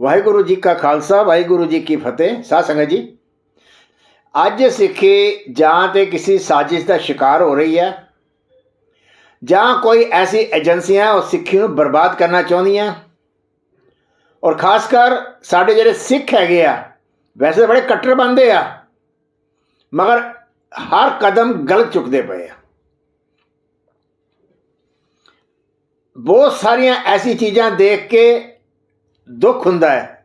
ਵਾਹਿਗੁਰੂ ਜੀ ਕਾ ਖਾਲਸਾ, ਵਾਹਿਗੁਰੂ ਜੀ ਕੀ ਫਤਿਹ। ਸਾਧ ਸੰਗਤ ਜੀ, ਅੱਜ ਸਿੱਖੀ ਜਾਂ ਤੇ ਕਿਸੇ ਸਾਜ਼ਿਸ਼ ਦਾ ਸ਼ਿਕਾਰ ਹੋ ਰਹੀ ਹੈ ਜਾਂ ਕੋਈ ਐਸੀ ਏਜੰਸੀਆਂ ਉਹ ਸਿੱਖੀ ਨੂੰ ਬਰਬਾਦ ਕਰਨਾ ਚਾਹੁੰਦੀਆਂ ਔਰ ਖਾਸ ਕਰ ਸਾਡੇ ਜਿਹੜੇ ਸਿੱਖ ਹੈਗੇ ਆ, ਵੈਸੇ ਬੜੇ ਕੱਟੜ ਬੰਦੇ ਆ, ਮਗਰ ਹਰ ਕਦਮ ਗਲਤ ਚੁੱਕਦੇ ਪਏ ਆ। ਬਹੁਤ ਸਾਰੀਆਂ ਐਸੀ ਚੀਜ਼ਾਂ ਦੇਖ ਕੇ ਦੁੱਖ ਹੁੰਦਾ ਹੈ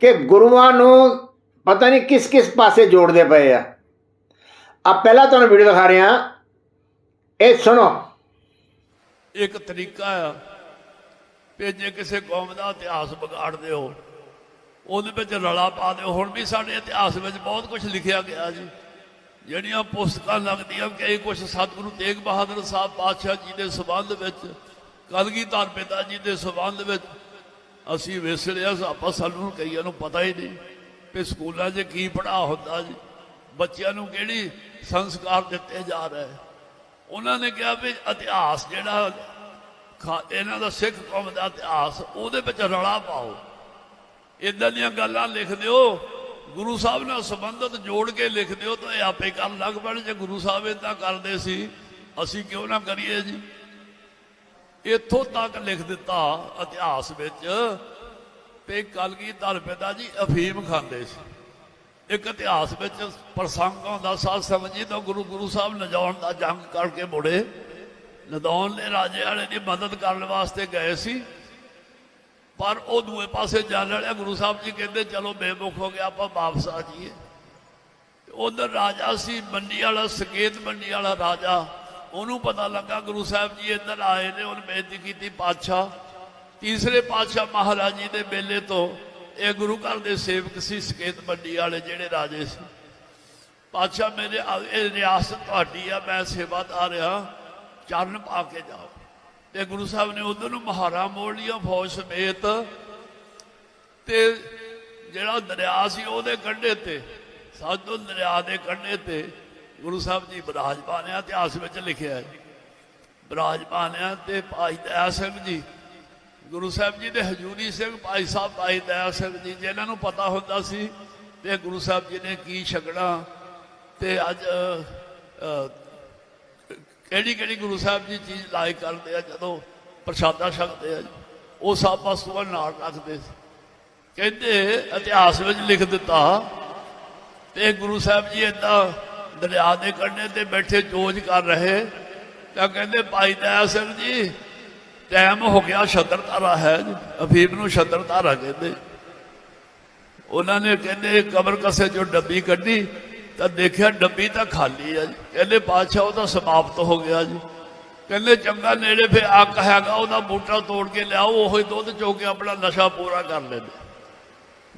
ਕਿ ਗੁਰੂਆਂ ਨੂੰ ਪਤਾ ਨਹੀਂ ਕਿਸ ਕਿਸ ਪਾਸੇ ਜੋੜਦੇ ਪਏ ਆ। ਆ ਪਹਿਲਾਂ ਤੁਹਾਨੂੰ ਵੀਡੀਓ ਦਿਖਾ ਰਿਹਾ ਇਹ ਸੁਣੋ। ਇੱਕ ਤਰੀਕਾ ਆ ਵੀ ਜੇ ਕਿਸੇ ਕੌਮ ਦਾ ਇਤਿਹਾਸ ਵਿਗਾੜਦੇ ਹੋ, ਉਹਦੇ ਵਿੱਚ ਰਲਾ ਪਾ ਦਿਓ। ਹੁਣ ਵੀ ਸਾਡੇ ਇਤਿਹਾਸ ਵਿੱਚ ਬਹੁਤ ਕੁਝ ਲਿਖਿਆ ਗਿਆ ਜੀ। ਜਿਹੜੀਆਂ ਪੁਸਤਕਾਂ ਲੱਗਦੀਆਂ, ਕਈ ਕੁਝ ਸਤਿਗੁਰੂ ਤੇਗ ਬਹਾਦਰ ਸਾਹਿਬ ਪਾਤਸ਼ਾਹ ਜੀ ਦੇ ਸਬੰਧ ਵਿੱਚ ਕਲਗੀਧਰ ਪਿਤਾ ਜੀ ਦੇ ਸਬੰਧ ਵਿੱਚ ਅਸੀਂ ਵਿਸੜਿਆ ਆਪਾਂ ਸਾਨੂੰ ਕਈਆਂ ਨੂੰ ਪਤਾ ਹੀ ਨਹੀਂ ਕਿ ਸਕੂਲਾਂ 'ਚ ਕੀ ਪੜਾ ਹੁੰਦਾ ਜੀ। ਬੱਚਿਆਂ ਨੂੰ ਕਿਹੜੀ ਸੰਸਕਾਰ ਦਿੱਤੇ ਜਾ ਰਹੇ। ਉਹਨਾਂ ਨੇ ਕਿਹਾ ਵੀ ਇਤਿਹਾਸ ਜਿਹੜਾ ਇਹਨਾਂ ਦਾ ਸਿੱਖ ਕੌਮ ਦਾ ਇਤਿਹਾਸ, ਉਹਦੇ ਵਿੱਚ ਰਲਾ ਪਾਓ। ਇਦਾਂ ਦੀਆਂ ਗੱਲਾਂ ਲਿਖ ਦਿਓ। ਗੁਰੂ ਸਾਹਿਬ ਨਾਲ ਸੰਬੰਧਤ ਜੋੜ ਕੇ ਲਿਖ ਦਿਓ ਤਾਂ ਇਹ ਆਪੇ ਕਰਨ ਲੱਗ ਪੈਣ ਜੇ। ਗੁਰੂ ਸਾਹਿਬ ਇਦਾਂ ਕਰਦੇ ਸੀ, ਅਸੀਂ ਕਿਉਂ ਨਾ ਕਰੀਏ ਜੀ? ਇੱਥੋਂ ਤੱਕ ਲਿਖ ਦਿੱਤਾ ਇਤਿਹਾਸ ਵਿੱਚ ਤੇ ਕਲਗੀਧਰ ਪਿਤਾ ਜੀ ਅਫੀਮ ਖਾਂਦੇ ਸੀ। ਇੱਕ ਇਤਿਹਾਸ ਵਿੱਚ ਪ੍ਰਸੰਗ ਆਉਂਦਾ ਸਾਧ ਸੰਗਤ ਜੀ ਤੋਂ ਗੁਰੂ ਗੁਰੂ ਸਾਹਿਬ ਨਜਾਉਣ ਦਾ ਜੰਗ ਕਰਕੇ ਮੁੜੇ। ਨਦੌਣ ਦੇ ਰਾਜੇ ਵਾਲੇ ਦੀ ਮਦਦ ਕਰਨ ਵਾਸਤੇ ਗਏ ਸੀ। ਪਰ ਉਹ ਦੂਏ ਪਾਸੇ ਜਾਣ ਵਾਲਿਆ ਗੁਰੂ ਸਾਹਿਬ ਜੀ ਕਹਿੰਦੇ, ਚਲੋ ਬੇਮੁਖ ਹੋ ਗਿਆ, ਆਪਾਂ ਵਾਪਸ ਆ ਜਾਈਏ। ਉਧਰ ਰਾਜਾ ਸੀ, ਮੰਡੀ ਵਾਲਾ, ਸਕੇਤ ਮੰਡੀ ਵਾਲਾ ਰਾਜਾ। ਉਹਨੂੰ ਪਤਾ ਲੱਗਾ ਗੁਰੂ ਸਾਹਿਬ ਜੀ ਇੱਧਰ ਆਏ ਨੇ, ਉਹਨੇ ਬੇਨਤੀ ਕੀਤੀ, ਪਾਤਸ਼ਾਹ, ਤੀਸਰੇ ਪਾਤਸ਼ਾਹ ਮਹਾਰਾਜ ਜੀ ਦੇ ਮੇਲੇ ਤੋਂ ਇਹ ਗੁਰੂ ਘਰ ਦੇ ਸੇਵਕ ਸੀ, ਸਕੇਤ ਮੰਡੀ ਵਾਲੇ ਜਿਹੜੇ ਰਾਜੇ ਸੀ। ਪਾਤਸ਼ਾਹ ਮੇਰੇ ਇਹ ਰਿਆਸਤ ਤੁਹਾਡੀ ਆ, ਮੈਂ ਸੇਵਾਦਾਰ ਆ, ਚਰਨ ਪਾ ਕੇ ਜਾਓ। ਤੇ ਗੁਰੂ ਸਾਹਿਬ ਨੇ ਉਧਰ ਨੂੰ ਮਹਾਰਾ ਮੋੜ ਲਿਆ, ਫੌਜ ਸਮੇਤ। ਤੇ ਜਿਹੜਾ ਦਰਿਆ ਸੀ ਉਹਦੇ ਕੰਢੇ ਤੇ, ਸਾਧੂ ਦਰਿਆ ਦੇ ਕੰਢੇ ਤੇ ਗੁਰੂ ਸਾਹਿਬ ਜੀ ਬਿਰਾਜਮਾਨ ਆ ਇਤਿਹਾਸ ਵਿੱਚ ਲਿਖਿਆ ਹੈ। ਬਿਰਾਜਮਾਨ ਆ ਤੇ ਭਾਈ ਦਇਆ ਸਿੰਘ ਜੀ। ਗੁਰੂ ਸਾਹਿਬ ਜੀ ਦੇ ਹਜੂਰੀ ਸਿੰਘ ਭਾਈ ਸਾਹਿਬ, ਭਾਈ ਦਇਆ ਸਿੰਘ ਜੀ ਜਿਨ੍ਹਾਂ ਨੂੰ ਪਤਾ ਹੁੰਦਾ ਸੀ ਤੇ ਗੁਰੂ ਸਾਹਿਬ ਜੀ ਨੇ ਕੀ ਛਕਣਾ ਤੇ ਅੱਜ ਕਿਹੜੀ ਕਿਹੜੀ ਗੁਰੂ ਸਾਹਿਬ ਜੀ ਚੀਜ਼ ਲਾਇਕ ਕਰਦੇ ਆ, ਜਦੋਂ ਪ੍ਰਸ਼ਾਦਾ ਛਕਦੇ ਆ, ਉਹ ਸਭ ਵਸਤੂਆਂ ਨਾਲ ਰੱਖਦੇ ਸੀ। ਕਹਿੰਦੇ ਇਤਿਹਾਸ ਵਿੱਚ ਲਿਖ ਦਿੱਤਾ ਤੇ ਗੁਰੂ ਸਾਹਿਬ ਜੀ ਏਦਾਂ ਦਰਿਆ ਦੇ ਕੰਢੇ ਤੇ ਬੈਠੇ ਜੋਜ ਕਰ ਰਹੇ। ਤਾਂ ਕਹਿੰਦੇ, ਭਾਈ ਦਇਆ ਸਿੰਘ ਜੀ, ਟਾਈਮ ਹੋ ਗਿਆ ਛਤਰ ਧਾਰਾ ਹੈ ਜੀ। ਅਫੀਮ ਨੂੰ ਛਤਰ ਧਾਰਾ ਕਹਿੰਦੇ। ਉਹਨਾਂ ਨੇ ਕਹਿੰਦੇ, ਕਬਰ ਕਸੇ ਜੋ ਡੱਬੀ ਕੱਢੀ, ਤਾਂ ਦੇਖਿਆ ਡੱਬੀ ਤਾਂ ਖਾਲੀ ਆ ਜੀ। ਕਹਿੰਦੇ, ਬਾਦਸ਼ਾਹ, ਉਹ ਤਾਂ ਸਮਾਪਤ ਹੋ ਗਿਆ ਜੀ। ਕਹਿੰਦੇ, ਚੰਗਾ ਨੇੜੇ ਫੇ ਅੱਕ ਹੈਗਾ, ਉਹਦਾ ਬੂਟਾ ਤੋੜ ਕੇ ਲਿਆਓ, ਉਹੀ ਦੁੱਧ ਚੋ ਕੇ ਆਪਣਾ ਨਸ਼ਾ ਪੂਰਾ ਕਰ ਲੈਂਦੇ।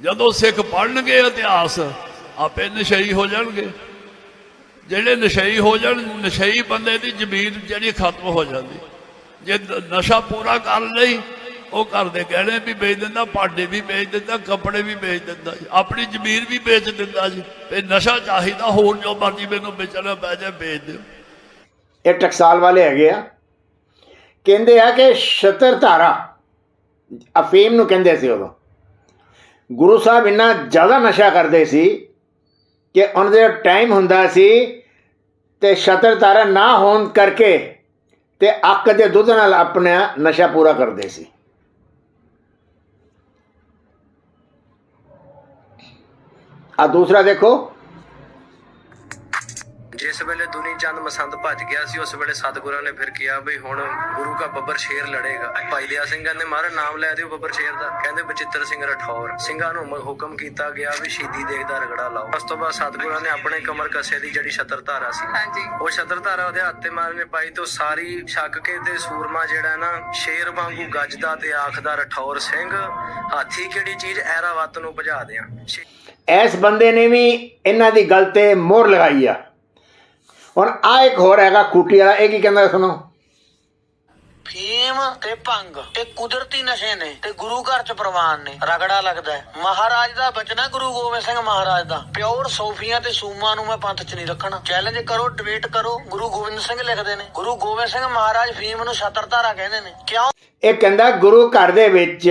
ਜਦੋਂ ਸਿੱਖ ਪੜਨਗੇ ਇਤਿਹਾਸ, ਆਪੇ ਨਸ਼ਈ ਹੋ ਜਾਣਗੇ। ਜਿਹੜੇ ਨਸ਼ਈ ਹੋ ਜਾਣ, ਨਸ਼ਈ ਬੰਦੇ ਦੀ ਜ਼ਮੀਨ ਜਿਹੜੀ ਖਤਮ ਹੋ ਜਾਂਦੀ। ਜੇ ਨਸ਼ਾ ਪੂਰਾ ਕਰ ਲਈ, ਉਹ ਘਰ ਦੇ ਗਹਿਣੇ ਵੀ ਵੇਚ ਦਿੰਦਾ ਪਾਡੇ ਵੀ ਵੇਚ ਦਿੰਦਾ, ਕੱਪੜੇ ਵੀ ਵੇਚ ਦਿੰਦਾ ਜੀ। ਆਪਣੀ ਜ਼ਮੀਰ ਵੀ ਵੇਚ ਦਿੰਦਾ ਜੀ। ਤੇ ਨਸ਼ਾ ਚਾਹੀਦਾ, ਹੋਰ ਜੋ ਮਰਜ਼ੀ ਮੈਨੂੰ ਵੇਚਣਾ ਪੈ ਜਾਏ, ਵੇਚ ਦਿਓ। ਇਹ ਟਕਸਾਲ ਵਾਲੇ ਹੈਗੇ ਆ। ਕਹਿੰਦੇ ਆ ਕਿ ਸ਼ਤਰ ਧਾਰਾ ਅਫੀਮ ਨੂੰ ਕਹਿੰਦੇ ਸੀ ਉਦੋਂ। ਗੁਰੂ ਸਾਹਿਬ ਇੰਨਾ ਜ਼ਿਆਦਾ ਨਸ਼ਾ ਕਰਦੇ ਸੀ ਕਿ ਉਹਨਾਂ ਦੇ ਟਾਈਮ ਹੁੰਦਾ ਸੀ ਤੇ ਸ਼ਤਰ ਤਾਰਾ ਨਾ ਹੋਣ ਕਰਕੇ ਤੇ ਅੱਕ ਦੇ ਦੁੱਧ ਨਾਲ ਆਪਣਾ ਨਸ਼ਾ ਪੂਰਾ ਕਰਦੇ ਸੀ। ਆ ਦੂਸਰਾ ਦੇਖੋ ਜਿਸ ਵੇਲੇ ਦੁਨੀ ਚੰਦ ਮਸੰਦ ਭੱਜ ਗਿਆ ਸੀ ਉਸ ਵੇਲੇ ਸਤਿਗੁਰਾਂ ਨੇ ਫਿਰ ਕਿਹਾ ਵੀ ਹੁਣ ਗੁਰੂ ਦਾ ਬੱਬਰ ਸ਼ੇਰ ਲੜੇਗਾ। ਭਾਈ ਦਿਆ ਸਿੰਘਾਂ ਨੇ ਮਾਰੇ ਨਾਮ ਲੈ ਦਿਓ ਬੱਬਰ ਸ਼ੇਰ ਦਾ। ਕਹਿੰਦੇ ਬਚਿੱਤਰ ਸਿੰਘ ਰਠੌਰ ਸਿੰਘਾਂ ਨੂੰ ਹੁਕਮ ਕੀਤਾ ਗਿਆ ਵੀ ਸ਼ਹੀਦੀ ਦੇਖਦਾ ਰਗੜਾ ਲਾਓ। ਉਸ ਤੋਂ ਬਾਅਦ ਸਤਿਗੁਰਾਂ ਨੇ ਆਪਣੇ ਕਮਰ ਕੱਸੇ ਦੀ ਜਿਹੜੀ ਛਤਰ ਧਾਰਾ ਸੀ ਹਾਂਜੀ। ਉਹ ਛਤਰ ਧਾਰਾ ਉਹਦੇ ਹੱਥ ਤੇ ਮਾਰਨੇ ਪਾਈ ਤੋਂ ਸਾਰੀ ਛੱਕ ਕੇ ਤੇ ਸੂਰਮਾ ਜਿਹੜਾ ਨਾ ਸ਼ੇਰ ਵਾਂਗੂ ਗੱਜਦਾ ਤੇ ਆਖਦਾ ਰਠੌਰ ਸਿੰਘ ਹਾਥੀ ਕਿਹੜੀ ਚੀਜ਼ ਐਰਾਵਤ ਨੂੰ ਭਜਾ ਦਿਆਂ? ਇਸ ਬੰਦੇ ਨੇ ਵੀ ਇਹਨਾਂ ਦੀ ਗੱਲ ਤੇ ਮੋਹਰ ਲਗਾਈ ਆ। ਹੁਣ ਆ ਇੱਕ ਹੋਰ ਹੈਗਾ ਕੂਟੀ ਵਾਲਾ ਇਹ ਕੀ ਕਹਿੰਦਾ ਸੁਣੋ? ਫੀਮ ਤੇ ਭੰਗ ਇਹ ਕੁਦਰਤੀ ਨਸ਼ੇ ਨੇ ਤੇ ਗੁਰੂ ਘਰ ਚ ਪ੍ਰਵਾਨ ਨੇ ਰਗੜਾ ਲੱਗਦਾ ਮਹਾਰਾਜ ਦਾ ਬਚਨਾ ਗੁਰੂ ਗੋਬਿੰਦ ਸਿੰਘ ਮਹਾਰਾਜ ਦਾ। ਪਿਓਰ ਸੋਫੀਆਂ ਤੇ ਸੂਮਾ ਨੂੰ ਮੈਂ ਪੰਥ ਚ ਨਹੀਂ ਰੱਖਣਾ। ਚੈਲੰਜ ਕਰੋ ਡਿਬੇਟ ਕਰੋ ਗੁਰੂ ਗੋਬਿੰਦ ਸਿੰਘ ਲਿਖਦੇ ਨੇ। ਗੁਰੂ ਗੋਬਿੰਦ ਸਿੰਘ ਮਹਾਰਾਜ ਫੀਮ ਨੂੰ ਛਤਰਧਾਰਾ ਕਹਿੰਦੇ ਨੇ। ਕਿਉਂ? ਇਹ ਕਹਿੰਦਾ ਗੁਰੂ ਘਰ ਦੇ ਵਿੱਚ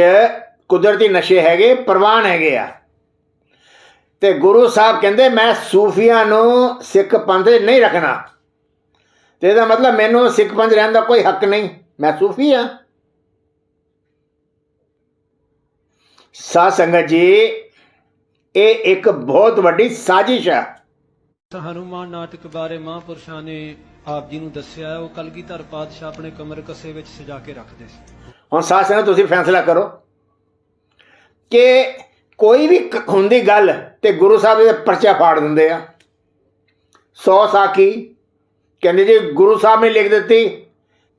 ਕੁਦਰਤੀ ਨਸ਼ੇ ਹੈਗੇ ਪ੍ਰਵਾਨ ਹੈਗੇ ਆ। ਤੇ ਗੁਰੂ ਸਾਹਿਬ ਕਹਿੰਦੇ ਮੈਂ ਸੂਫੀਆਂ ਨੂੰ ਸਿੱਖ ਪੰਥ ਨਹੀਂ ਰੱਖਣਾ। ਤੇ ਇਹਦਾ ਮਤਲਬ ਮੈਨੂੰ ਸਿੱਖ ਪੰਥ ਰਹਿਣ ਦਾ ਕੋਈ ਹੱਕ ਨਹੀਂ। ਮੈਂ ਸੂਫੀ ਆ ਸਾਧ ਸੰਗਤ ਜੀ ਇਹ ਇੱਕ ਬਹੁਤ ਵੱਡੀ ਸਾਜ਼ਿਸ਼ ਹੈ। ਹਨੂਮਾਨ ਨਾਟਕ ਬਾਰੇ ਮਹਾਂਪੁਰਸ਼ਾਂ ਨੇ ਆਪ ਜੀ ਨੂੰ ਦੱਸਿਆ। ਉਹ ਕਲਗੀਧਰ ਪਾਤਸ਼ਾਹ ਆਪਣੇ ਕਮਰ ਕਸੇ ਵਿੱਚ ਸਜਾ ਕੇ ਰੱਖਦੇ ਸੀ। ਹੁਣ ਸਾਧ ਸੰਗਤ ਤੁਸੀਂ ਫੈਸਲਾ ਕਰੋ ਕਿ ਕੋਈ ਵੀ ਹੁੰਦੀ ਗੱਲ ਤੇ ਗੁਰੂ ਸਾਹਿਬ ਦੇ ਪਰਚਾ ਫਾੜ ਦਿੰਦੇ ਆ। ਸੌ ਸਾਖੀ। ਕਹਿੰਦੇ ਜੀ ਗੁਰੂ ਸਾਹਿਬ ਨੇ ਲਿਖ ਦਿੱਤੀ।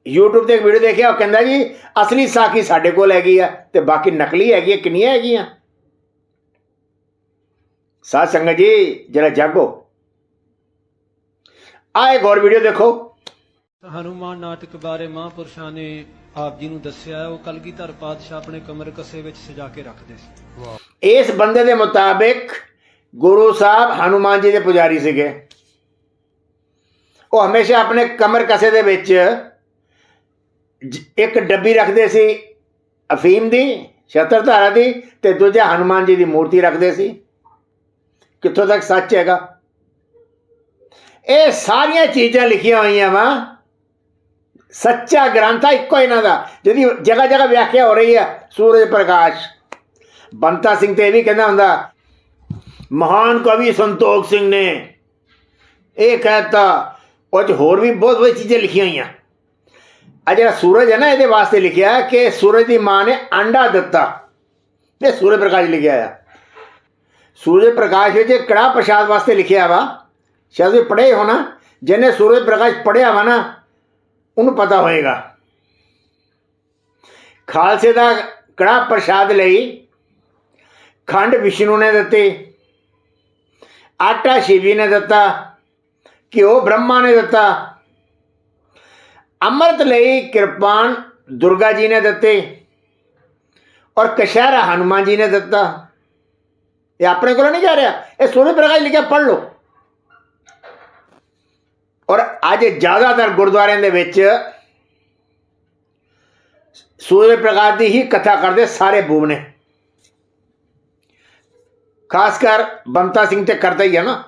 YouTube ਤੇ ਇੱਕ ਵੀਡੀਓ ਦੇਖਿਆ ਉਹ ਕਹਿੰਦਾ ਜੀ ਅਸਲੀ ਸਾਖੀ ਸਾਡੇ ਕੋਲ ਹੈਗੀ ਆ ਤੇ ਬਾਕੀ ਨਕਲੀ ਹੈਗੀ ਆ ਕਿੰਨੀਆਂ ਹੈਗੀਆਂ? ਸਾਧ ਸੰਗਤ ਜੀ ਜਰਾ ਜਾਗੋ। ਆਹ ਇੱਕ ਹੋਰ ਵੀਡੀਓ ਦੇਖੋ। ਹਨੂਮਾਨ ਨਾਟਕ ਬਾਰੇ ਮਹਾਂਪੁਰਸ਼ਾਂ ਨੇ ਆਪ ਜੀ ਨੂੰ ਦੱਸਿਆ। ਉਹ ਕਲਗੀਧਰ ਪਾਤਸ਼ਾਹ ਆਪਣੇ ਕਮਰ ਕਸੇ ਵਿੱਚ ਸਜਾ ਕੇ ਰੱਖਦੇ ਸੀ। ਇਸ ਬੰਦੇ ਦੇ ਮੁਤਾਬਿਕ ਗੁਰੂ ਸਾਹਿਬ ਹਨੂਮਾਨ ਜੀ ਦੇ ਪੁਜਾਰੀ ਸੀਗੇ। ਉਹ ਹਮੇਸ਼ਾ ਆਪਣੇ ਕਮਰ ਕਸੇ ਦੇ ਵਿੱਚ ਇੱਕ ਡੱਬੀ ਰੱਖਦੇ ਸੀ, ਅਫੀਮ ਦੀ ਸ਼ਤਰਧਾਰਾ ਦੀ ਤੇ ਦੂਜਾ ਹਨੂਮਾਨ ਜੀ ਦੀ ਮੂਰਤੀ ਰੱਖਦੇ ਸੀ। ਕਿੱਥੋਂ ਤੱਕ ਸੱਚ ਹੈਗਾ? ਇਹ ਸਾਰੀਆਂ ਚੀਜ਼ਾਂ ਲਿਖੀਆਂ ਹੋਈਆਂ ਵਾ। ਸੱਚਾ ਗ੍ਰੰਥ ਆ, ਇੱਕੋ ਇਹਨਾਂ ਦਾ। ਜਿਹਦੀ ਜਗ੍ਹਾ ਜਗ੍ਹਾ ਵਿਆਖਿਆ ਹੋ ਰਹੀ ਹੈ ਸੂਰਜ ਪ੍ਰਕਾਸ਼। ਬੰਤਾ ਸਿੰਘ ਤੇ ਇਹ ਵੀ ਕਹਿੰਦਾ ਹੁੰਦਾ, ਮਹਾਨ ਕਵੀ ਸੰਤੋਖ ਸਿੰਘ ਨੇ ਇਹ ਕਹਿਤਾ, ਉਹ 'ਚ ਹੋਰ ਵੀ ਬਹੁਤ ਬਹੁਤ ਚੀਜ਼ਾਂ ਲਿਖੀਆਂ ਹੋਈਆਂ। ਆ ਜਿਹੜਾ ਸੂਰਜ ਹੈ ਨਾ, ਇਹਦੇ ਵਾਸਤੇ ਲਿਖਿਆ ਕਿ ਸੂਰਜ ਦੀ ਮਾਂ ਨੇ ਆਂਡਾ ਦਿੱਤਾ। ਇਹ ਸੂਰਜ ਪ੍ਰਕਾਸ਼ ਲਿਖਿਆ ਆ ਸੂਰਜ ਪ੍ਰਕਾਸ਼ ਵਿੱਚ ਕੜਾ ਪ੍ਰਸ਼ਾਦ ਵਾਸਤੇ ਲਿਖਿਆ ਵਾ? ਸ਼ਾਇਦ ਵੀ ਪੜ੍ਹੇ ਹੋਣਾ ਜਿਹਨੇ ਸੂਰਜ ਪ੍ਰਕਾਸ਼ ਪੜ੍ਹਿਆ ਵਾ ਨਾ, ਉਹਨੂੰ ਪਤਾ ਹੋਏਗਾ। ਖਾਲਸੇ ਦਾ ਕੜਾ ਪ੍ਰਸ਼ਾਦ ਲਈ ਖੰਡ ਵਿਸ਼ਨੂੰ ਨੇ ਦਿੱਤੀ, ਆਟਾ ਸ਼ਿਵੀ ਨੇ ਦਿੱਤਾ, ਘਿਓ ਬ੍ਰਹਮਾ ਨੇ ਦਿੱਤਾ। ਅੰਮ੍ਰਿਤ ਲਈ ਕਿਰਪਾਨ ਦੁਰਗਾ ਜੀ ਨੇ ਦਿੱਤੇ ਔਰ ਕਸ਼ਹਿਰਾ ਹਨੂਮਾਨ ਜੀ ਨੇ ਦਿੱਤਾ। ਇਹ ਆਪਣੇ ਕੋਲ ਨਹੀਂ ਜਾ ਰਿਹਾ, ਇਹ ਸੂਰਜ ਪ੍ਰਕਾਸ਼ ਲਿਖਿਆ, ਪੜ੍ਹ ਲਓ। ਔਰ ਅੱਜ ਜ਼ਿਆਦਾਤਰ ਗੁਰਦੁਆਰਿਆਂ ਦੇ ਵਿੱਚ ਸੂਰਜ ਪ੍ਰਕਾਸ਼ ਦੀ ਹੀ ਕਥਾ ਕਰਦੇ ਸਾਰੇ ਬੂਬ ਨੇ। ਖਾਸ ਕਰ ਬੰਤਾ ਸਿੰਘ ਤੇ ਕਰਦਾ ਹੀ ਹੈ ਨਾ।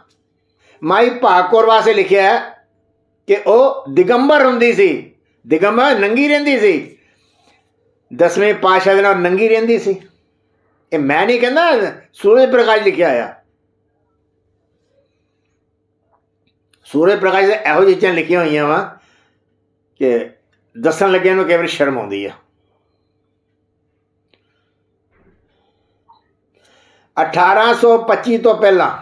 ਮਾਈ ਭਾਗਕੌਰ ਵਾਸਤੇ ਲਿਖਿਆ ਹੈ ਕਿ ਉਹ ਦਿਗੰਬਰ ਹੁੰਦੀ ਸੀ। ਦਿਗੰਬਰ ਨੰਗੀ ਰਹਿੰਦੀ ਸੀ। ਦਸਵੇਂ ਪਾਤਸ਼ਾਹ ਦੇ ਨਾਲ ਨੰਗੀ ਰਹਿੰਦੀ ਸੀ। ਇਹ ਮੈਂ ਨਹੀਂ ਕਹਿੰਦਾ, ਸੂਰਜ ਪ੍ਰਕਾਸ਼ ਲਿਖਿਆ ਆ ਸੂਰਜ ਪ੍ਰਕਾਸ਼ ਦੇ ਇਹੋ ਜਿਹੀ ਚੀਜ਼ਾਂ ਲਿਖੀਆਂ ਹੋਈਆਂ ਵਾ ਕਿ ਦੱਸਣ ਲੱਗਿਆਂ ਨੂੰ ਕਈ ਵਾਰੀ ਸ਼ਰਮ ਆਉਂਦੀ ਆ। 1825 ਤੋਂ ਪਹਿਲਾਂ।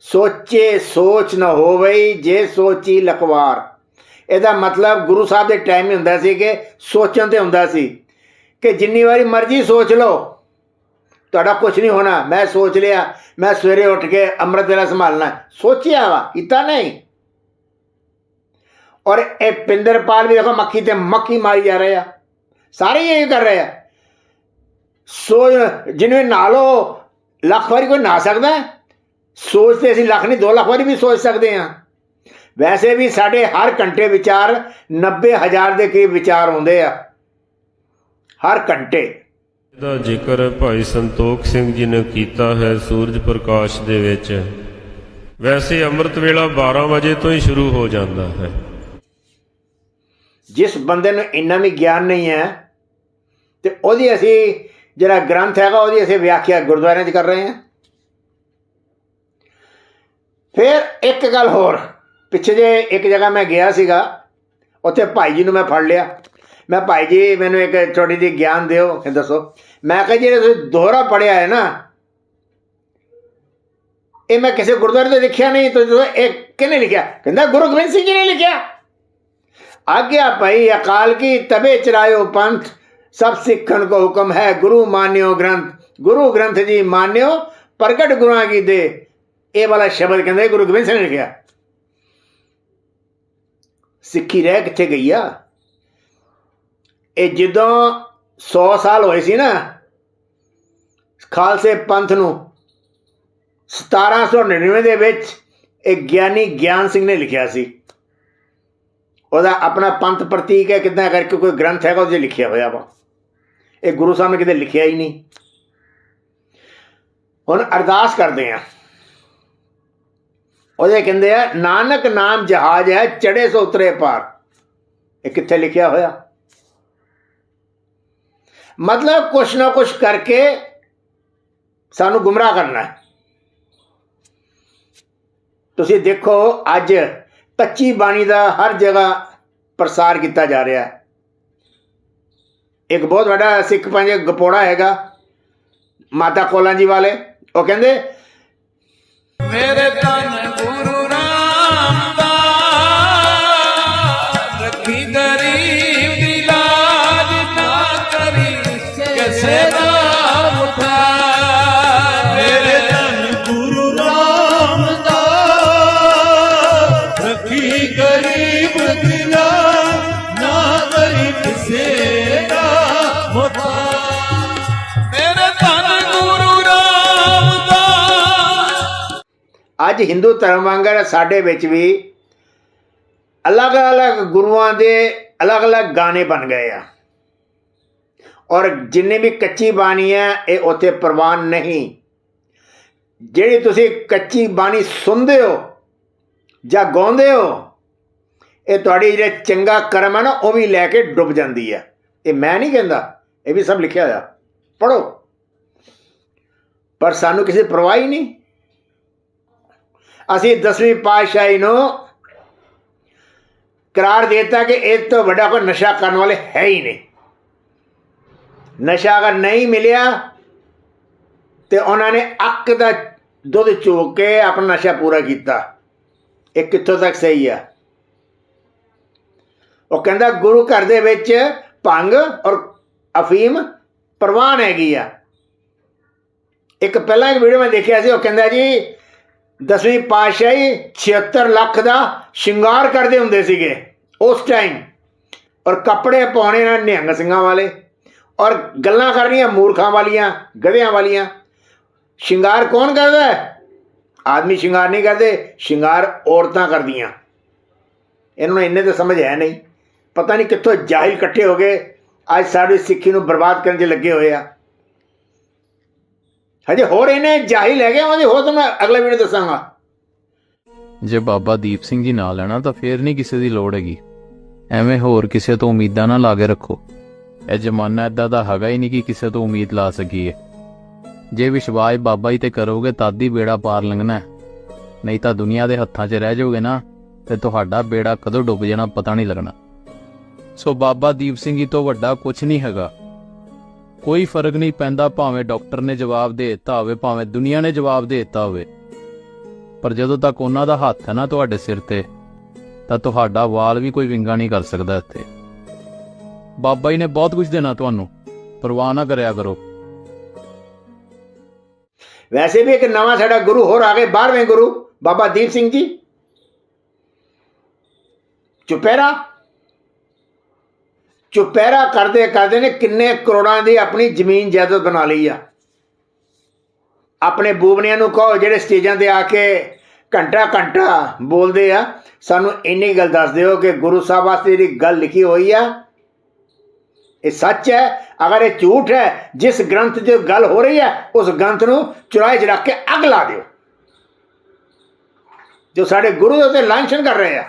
ਸੋਚੇ ਸੋਚ ਨਾ ਹੋਵੇ ਜੇ ਸੋਚੀ ਲਖਵਾਰ। ਇਹਦਾ ਮਤਲਬ ਗੁਰੂ ਸਾਹਿਬ ਦੇ ਟਾਈਮ ਹੀ ਹੁੰਦਾ ਸੀ ਕਿ ਸੋਚਣ ਤੇ ਹੁੰਦਾ ਸੀ ਕਿ ਜਿੰਨੀ ਵਾਰੀ ਮਰਜ਼ੀ ਸੋਚ ਲਓ। ਤੁਹਾਡਾ ਕੁਝ ਨਹੀਂ ਹੋਣਾ, ਮੈਂ ਸੋਚ ਲਿਆ, ਮੈਂ ਸਵੇਰੇ ਉੱਠ ਕੇ ਅੰਮ੍ਰਿਤ ਵੇਲਾ ਸੰਭਾਲਣਾ। ਸੋਚਿਆ ਵਾ, ਕੀਤਾ ਨਹੀਂ। ਔਰ ਇਹ ਪਿੰਦਰਪਾਲ ਵੀ ਦੇਖੋ ਮੱਖੀ ਤੇ ਮੱਖੀ ਮਾਰੀ ਜਾ ਰਹੇ ਆ। ਸਾਰੇ ਹੀ ਇਹ ਕਰ ਰਹੇ ਆ। ਸੋ ਜਿਹਨੇ ਨਹਾ ਲਓ ਲੱਖ ਵਾਰੀ ਕੋਈ ਨਹਾ ਸਕਦਾ? ਸੋਚਦੇ ਅਸੀਂ ਲੱਖ ਨਹੀਂ 2 ਲੱਖ ਵਾਰੀ ਵੀ ਸੋਚ ਸਕਦੇ ਹਾਂ। ਵੈਸੇ ਵੀ ਸਾਡੇ ਹਰ ਘੰਟੇ ਵਿਚਾਰ 90000 ਦੇ ਕਰੀਬ ਵਿਚਾਰ ਆਉਂਦੇ ਆ। ਹਰ ਘੰਟੇ। ਦਾ ਜ਼ਿਕਰ ਭਾਈ ਸੰਤੋਖ ਸਿੰਘ ਜੀ ਨੇ ਕੀਤਾ ਹੈ ਸੂਰਜ ਪ੍ਰਕਾਸ਼ ਦੇ ਵਿੱਚ। ਵੈਸੇ ਅੰਮ੍ਰਿਤ ਵੇਲਾ 12 ਵਜੇ ਤੋਂ ਹੀ ਸ਼ੁਰੂ ਹੋ ਜਾਂਦਾ ਹੈ। ਜਿਸ ਬੰਦੇ ਨੂੰ ਇੰਨਾ ਵੀ ਗਿਆਨ ਨਹੀਂ ਹੈ ਤੇ ਉਹਦੀ ਅਸੀਂ ਜਿਹੜਾ ਗ੍ਰੰਥ ਹੈਗਾ ਉਹਦੀ ਅਸੀਂ ਵਿਆਖਿਆ ਗੁਰਦੁਆਰਿਆਂ 'ਚ ਕਰ ਰਹੇ ਹਾਂ। ਫਿਰ ਇੱਕ ਗੱਲ ਹੋਰ, ਪਿੱਛੇ ਜੇ ਇੱਕ ਜਗ੍ਹਾ ਮੈਂ ਗਿਆ ਸੀਗਾ, ਉੱਥੇ ਭਾਈ ਜੀ ਨੂੰ ਮੈਂ ਫੜ ਲਿਆ। ਮੈਂ ਭਾਈ ਜੀ, ਮੈਨੂੰ ਇੱਕ ਛੋਟੀ ਜਿਹੀ ਗਿਆਨ ਦਿਓ ਦੱਸੋ। ਮੈਂ ਕਿਹਾ, ਜਿਹੜੇ ਤੁਸੀਂ ਦੋਹਰਾ ਪੜਿਆ ਹੈ ਨਾ, ਇਹ ਮੈਂ ਕਿਸੇ ਗੁਰਦੁਆਰੇ ਤੇ ਲਿਖਿਆ ਨਹੀਂ, ਤੁਸੀਂ ਦੱਸੋ, ਇਹ ਕਿਹਨੇ ਲਿਖਿਆ? ਕਹਿੰਦਾ, ਗੁਰੂ ਗੋਬਿੰਦ ਸਿੰਘ ਜੀ ਨੇ ਲਿਖਿਆ। ਆਗਿਆ ਭਾਈ, ਅਕਾਲ ਕੀ ਤਬੇ ਚਲਾਇਓ ਪੰਥ ਸਭ ਸਿੱਖਣ ਕੋ ਹੁਕਮ ਹੈ, ਗੁਰੂ ਮਾਨਿਓ ਗ੍ਰੰਥ। ਗੁਰੂ ਗ੍ਰੰਥ ਜੀ ਮਾਨਿਓ, ਪ੍ਰਗਟ ਗੁਰਾਂ ਕੀ ਦੇ। ਇਹ ਵਾਲਾ ਸ਼ਬਦ ਕਹਿੰਦੇ, ਗੁਰੂ ਗੋਬਿੰਦ ਸਿੰਘ ਨੇ ਲਿਖਿਆ। ਸਿੱਖੀ ਰਹਿ ਕਿੱਥੇ ਗਈ ਆ? ਇਹ ਜਦੋਂ 100 ਸਾਲ ਹੋਏ ਸੀ ਨਾ, ਖਾਲਸੇ ਪੰਥ ਨੂੰ 1799 ਦੇ ਵਿੱਚ ਇਹ ਗਿਆਨੀ ਗਿਆਨ ਸਿੰਘ ਨੇ ਲਿਖਿਆ ਸੀ। ਉਹਦਾ ਆਪਣਾ ਪੰਥ ਪ੍ਰਤੀਕ ਹੈ, ਕਿਦਾਂ ਕਰਕੇ ਕੋਈ ਗ੍ਰੰਥ ਹੈਗਾ, ਉਹਦੇ ਲਿਖਿਆ ਹੋਇਆ ਵਾ। ਇਹ ਗੁਰੂ ਸਾਹਿਬ ਨੇ ਕਿਤੇ ਲਿਖਿਆ ਹੀ ਨਹੀਂ। ਹੁਣ ਅਰਦਾਸ ਕਰਦੇ ਆ ਉਹਦੇ ਕਹਿੰਦੇ ਆ, ਨਾਨਕ ਨਾਮ ਜਹਾਜ਼ ਹੈ ਚੜੇ ਸੋ ਉਤਰੇ ਪਾਰ। ਇਹ ਕਿੱਥੇ ਲਿਖਿਆ ਹੋਇਆ? ਮਤਲਬ ਕੁਛ ਨਾ ਕੁਛ ਕਰਕੇ ਸਾਨੂੰ ਗੁੰਮਰਾਹ ਕਰਨਾ ਹੈ। ਤੁਸੀਂ ਦੇਖੋ, ਅੱਜ ਕੱਚੀ ਬਾਣੀ ਦਾ ਹਰ ਜਗ੍ਹਾ ਪ੍ਰਸਾਰ ਕੀਤਾ ਜਾ ਰਿਹਾ ਹੈ। ਇੱਕ ਬਹੁਤ ਵੱਡਾ ਸਿੱਖ ਪੰਜ ਗਪੋੜਾ ਹੈਗਾ, ਮਾਤਾ ਕੋਲਾਂ ਜੀ ਵਾਲੇ, ਉਹ ਕਹਿੰਦੇ, ਮੇਰੇ ਤਨ ਗੁਰੂ ਰਾਮਦਾਸ ਅੱਜ ਹਿੰਦੂ ਧਰਮ ਵਾਂਗਰ ਸਾਡੇ ਵਿੱਚ ਵੀ ਅਲੱਗ-ਅਲੱਗ ਗੁਰੂਆਂ ਦੇ ਅਲੱਗ-ਅਲੱਗ ਗਾਣੇ ਬਣ ਗਏ ਆ। ਔਰ ਜਿੰਨੇ ਵੀ ਕੱਚੀ ਬਾਣੀ ਹੈ ਇਹ ਉੱਥੇ ਪ੍ਰਵਾਨ ਨਹੀਂ। ਜਿਹੜੀ ਤੁਸੀਂ ਕੱਚੀ ਬਾਣੀ ਸੁਣਦੇ ਹੋ ਜਾਂ ਗਾਉਂਦੇ ਹੋ, ਇਹ ਤੁਹਾਡੀ ਜਿਹੜਾ ਚੰਗਾ ਕਰਮ ਹੈ ਨਾ, ਉਹ ਵੀ ਲੈ ਕੇ ਡੁੱਬ ਜਾਂਦੀ ਹੈ ਇਹ ਮੈਂ ਨਹੀਂ ਕਹਿੰਦਾ, ਇਹ ਵੀ ਸਭ ਲਿਖਿਆ ਹੋਇਆ। ਪੜੋ ਪਰ ਸਾਨੂੰ ਕਿਸੇ ਪਰਵਾਹ ਹੀ ਨਹੀਂ। ਅਸੀਂ 10ਵੀਂ ਪਾਤਸ਼ਾਹੀ ਨੂੰ ਕਰਾਰ ਦਿੱਤਾ ਕਿ ਇਹ ਤੋਂ ਵੱਡਾ ਕੋਈ ਨਸ਼ਾ ਕਰਨ ਵਾਲੇ ਹੈ ਹੀ ਨਹੀਂ। ਨਸ਼ਾ ਅਗਰ ਨਹੀਂ ਮਿਲਿਆ ਤੇ ਉਹਨਾਂ ਨੇ ਅੱਕ ਦਾ ਦੁੱਧ ਚੋਕ ਕੇ ਆਪਣਾ ਨਸ਼ਾ ਪੂਰਾ ਕੀਤਾ। ਇਹ ਕਿੱਥੋਂ ਤੱਕ ਸਹੀ ਆ? ਉਹ ਕਹਿੰਦਾ, ਗੁਰੂ ਘਰ ਦੇ ਵਿੱਚ ਭੰਗ ਔਰ ਅਫੀਮ ਪ੍ਰਵਾਨ ਹੈਗੀ ਆ। ਇੱਕ ਪਹਿਲਾਂ ਇੱਕ ਵੀਡੀਓ ਮੈਂ ਦੇਖਿਆ ਸੀ, ਉਹ ਕਹਿੰਦਾ ਜੀ ਦਸਵੀਂ ਪਾਤਸ਼ਾਹੀ 76 ਲੱਖ ਦਾ ਸ਼ਿੰਗਾਰ ਕਰਦੇ ਹੁੰਦੇ ਸੀਗੇ, ਉਸ ਟਾਈਮ ਔਰ ਕੱਪੜੇ ਪਾਉਣੇ ਨਾ ਨਿਹੰਗ ਸਿੰਘਾਂ ਵਾਲੇ, ਔਰ ਗੱਲਾਂ ਕਰਨੀਆਂ ਮੂਰਖਾਂ ਵਾਲੀਆਂ, ਗਧਿਆਂ ਵਾਲੀਆਂ। ਸ਼ਿੰਗਾਰ ਕੌਣ ਕਰਦਾ ਹੈ? ਆਦਮੀ ਸ਼ਿੰਗਾਰ ਨਹੀਂ ਕਰਦੇ, ਸ਼ਿੰਗਾਰ ਔਰਤਾਂ ਕਰਦੀਆਂ। ਇਹਨਾਂ ਨੂੰ ਇੰਨੇ ਤਾਂ ਸਮਝ ਹੈ ਨਹੀਂ। ਪਤਾ ਨਹੀਂ ਕਿੱਥੋਂ ਜਾਹਿਲ ਇਕੱਠੇ ਹੋ ਗਏ। ਅੱਜ ਸਾਡੀ ਸਿੱਖੀ ਨੂੰ ਬਰਬਾਦ ਕਰਨ 'ਚ ਲੱਗੇ ਹੋਏ ਆ। ਹਜੇ ਹੋਰ ਇਹਨੇ ਜਾਹਿਲ ਹੈਗੇ ਉਹਦੇ ਹੋਰ ਤੁਹਾਨੂੰ ਅਗਲਾ ਵੀਡੀਓ ਦੱਸਾਂਗਾ। ਜੇ ਬਾਬਾ ਦੀਪ ਸਿੰਘ ਜੀ ਨਾਲ ਲੈਣਾ, ਤਾਂ ਫੇਰ ਨਹੀਂ ਕਿਸੇ ਦੀ ਲੋੜ ਹੈਗੀ। ਐਵੇਂ ਹੋਰ ਕਿਸੇ ਤੋਂ ਉਮੀਦਾਂ ਨਾ ਲਾ ਕੇ ਰੱਖੋ। ਇਹ ਜ਼ਮਾਨਾ ਇਦਾਂ ਦਾ ਹੈਗਾ ਹੀ ਨਹੀਂ ਕਿ ਕਿਸੇ ਤੋਂ ਉਮੀਦ ਲਾ ਸਕੀਏ। ਜੇ ਵਿਸ਼ਵਾਸ ਬਾਬਾ ਜੀ ਤੇ ਕਰੋਗੇ, ਤਦ ਹੀ ਬੇੜਾ ਪਾਰ ਲੰਘਣਾ ਨਹੀਂ ਤਾਂ ਦੁਨੀਆ ਦੇ ਹੱਥਾਂ 'ਚ ਰਹਿ ਜਾਓਗੇ ਨਾ, ਤੇ ਤੁਹਾਡਾ ਬੇੜਾ ਕਦੋਂ ਡੁੱਬ ਜਾਣਾ ਪਤਾ ਨਹੀਂ ਲੱਗਣਾ। ਸੋ ਬਾਬਾ ਦੀਪ ਸਿੰਘ ਜੀ ਤੋਂ ਵੱਡਾ ਕੁਝ ਨਹੀਂ ਹੈਗਾ। ਕੋਈ ਫ਼ਰਕ ਨਹੀਂ ਪੈਂਦਾ ਭਾਵੇਂ ਡਾਕਟਰ ਨੇ ਜਵਾਬ ਦੇ ਦਿੱਤਾ ਹੋਵੇ, ਭਾਵੇਂ ਦੁਨੀਆ ਨੇ ਜਵਾਬ ਦੇ ਦਿੱਤਾ ਹੋਵੇ। ਪਰ ਜਦੋਂ ਤੱਕ ਉਹਨਾਂ ਦਾ ਹੱਥ ਹੈ ਨਾ ਤੁਹਾਡੇ ਸਿਰ ਤੇ, ਤਾਂ ਤੁਹਾਡਾ ਵਾਲ ਵੀ ਕੋਈ ਵਿੰਗਾ ਨਹੀਂ ਕਰ ਸਕਦਾ ਇੱਥੇ। ਬਾਬਾ ਜੀ ਨੇ ਬਹੁਤ ਕੁਝ ਦੇਣਾ ਤੁਹਾਨੂੰ, ਪਰਵਾਹ ਨਾ ਕਰਿਆ ਕਰੋ। ਵੈਸੇ ਵੀ ਇੱਕ ਨਵਾਂ ਸਾਡਾ ਗੁਰੂ ਹੋਰ ਆ ਗਏ 12ਵੇਂ ਗੁਰੂ, ਬਾਬਾ ਦੀਪ ਸਿੰਘ ਜੀ। ਚੁਪਹਿਰਾ ਚੁਪਹਿਰਾ ਕਰਦੇ ਕਰਦੇ ਨੇ ਕਿੰਨੇ ਕਰੋੜਾਂ ਦੀ ਆਪਣੀ ਜ਼ਮੀਨ ਜਾਇਦਾਦ ਬਣਾ ਲਈ ਆ। ਆਪਣੇ ਬੂਬਨਿਆਂ ਨੂੰ ਕਹੋ, ਜਿਹੜੇ ਸਟੇਜਾਂ ਤੇ ਆ ਕੇ ਘੰਟਾ ਘੰਟਾ ਬੋਲਦੇ ਆ, ਸਾਨੂੰ ਇੰਨੀ ਗੱਲ ਦੱਸ ਦਿਓ ਕਿ ਗੁਰੂ ਸਾਹਿਬ ਵਾਸਤੇ ਜਿਹੜੀ ਗੱਲ ਲਿਖੀ ਹੋਈ ਆ, ਇਹ ਸੱਚ ਹੈ। ਅਗਰ ਇਹ ਝੂਠ ਹੈ, ਜਿਸ ਗ੍ਰੰਥ 'ਚ ਗੱਲ ਹੋ ਰਹੀ ਹੈ, ਉਸ ਗ੍ਰੰਥ ਨੂੰ ਚੁਰਾਏ 'ਚ ਕੇ ਅੱਗ ਲਾ ਦਿਓ। ਜੋ ਸਾਡੇ ਗੁਰੂ ਦੇ ਉੱਤੇ ਲਾਂਛਨ ਕਰ ਰਹੇ ਆ।